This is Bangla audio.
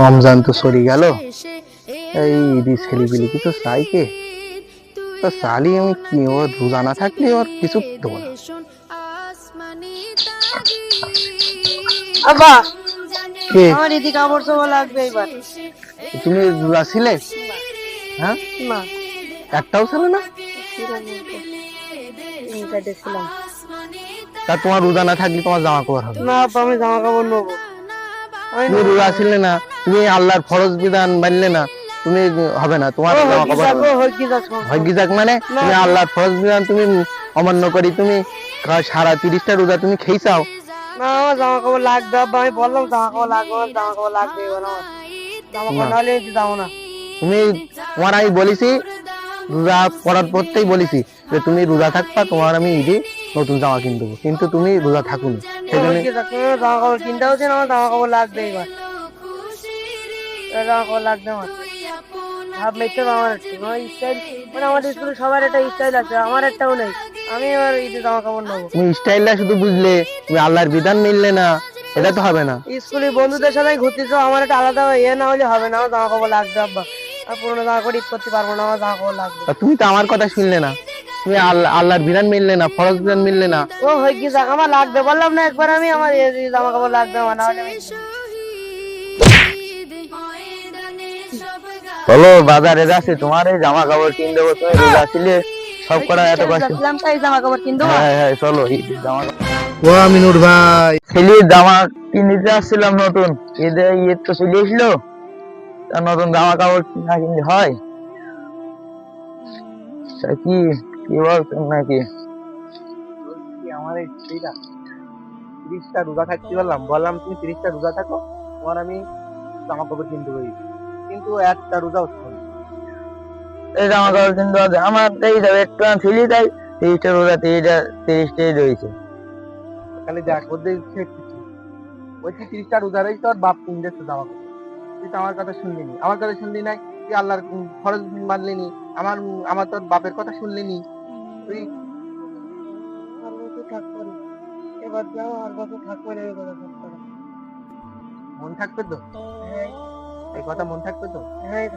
রমজান তো সরি গেল। এই কিছু চাই কে তো চালি আমি কি? ও রোজা না থাকলে ওর কিছু দেবো না। আব্বা! কে? আমার ইদি কাপড় চোপড় লাগবে এবার তুমি রোজা ছিলে? হ্যাঁ? না একটাও ছিল না? তা তোমার রোজা না থাকলে তোমার জামা কাপড় হবে। না আব্বা আমি জামা কাপড় নেব। রোজা ছিলে না তুমি আল্লাহর ফরজ বিধান মানলে না তুমি হবে না তোমার জামা কাপড় হবে না। হকি যাব ভাগ্যি যাক মানে? তুমি আল্লাহর ফরজ বিধান তুমি অমান্য করি তুমি সারা তিরিশটা রোজা তুমি খেয়েছাও? না আমার জামা কাপড় লাগবে আমি বললাম জামা কাপড় লাগবে জামা কাপড় লাগবে জামা কাপড় নাহলে আমি যাব না। তুমি তোমার আমি বলেছি রোজা পড়ার পরতেই বলেছি যে তুমি রোজা থাকবা তোমার আমি ঈদে নতুন জামা কিনে দেবো। কিন্তু তুমি রোজা থাকুনি আমার জামা কাপড় কিনতে হচ্ছে আমার জামা কাপড় লাগবে এবার। জামা কাপড় লাগবে আমার। আমার স্টাইল মানে আমাদের স্কুলে সবার একটা স্টাইল আছে আমার একটাও নেই। আমি এবার ঈদে জামা কাপড় নেব। তুমি স্টাইলটা শুধু বুঝলে তুমি আল্লাহর বিধান মিললে না এটা তো হবে না। স্কুলে বন্ধুদের সাথে ঘুরতেছো আমার একটা আলাদা ইয়ে না হলে হবে না আমার জামা কাপড় লাগবে আব্বা। আর পুরোনো জামা কাপড় ঈদ করতে পারব না আমার জামা কাপড় লাগবে। তুমি তো আমার কথা শুনলে না। তুমি আল্লাহর বিধান মিললে না ফরজ বিধান মিললে না। ও হয়ে গিয়ে যাক আমার লাগবে? বললাম না একবার আমি আমার এই জামা কাপড় লাগবে আমার চলো বাজারে যাচ্ছি তোমার এই জামা কাপড় কিনে দেবো তুমি রোজা ছিলে সব করা এত কষ্ট। যাচ্ছিলাম তাই জামা কাপড় কিনবো। হ্যাঁ হ্যাঁ চলো ঈদের জামা ও আমিনুর ভাই। ছেলের জামা কিনতে আসছিলাম নতুন। ঈদে ঈদ তো চলে এসলো। তা নতুন জামা কাপড় না কিনলে হয় কি কি বলছেন নাকি আমার এই তিরিশটা রোজা থাকতে বললাম। বললাম তুমি তিরিশটা রোজা থাকো তোমার আমি জামা কাপড় কিনতে পারি কিন্তু একটা রোজা হচ্ছে না। এই জামা কাপড় কিনতে হবে। আমার এই যাবে একটু ছিলি তাই তিরিশটা রোজা তিরিশটা তিরিশটাই রয়েছে। খালি দেখ ওদের ওই তিরিশটা রোজা রয়েছে তোর বাপ কিনতে জামা কাপড়। তুই তো আমার কথা শুনলি নি। আমার কথা শুনলি নাই তুই আল্লাহর ফরজ মানলি নি। আমার আমার তোর বাপের কথা শুনলি নি। তুই আর বছর থাকব না। এবার যাও আর বছর থাকব না এই কথা থাকব। মন থাকবে তো হ্যাঁ এই কথা মন থাকবে তো হ্যাঁ।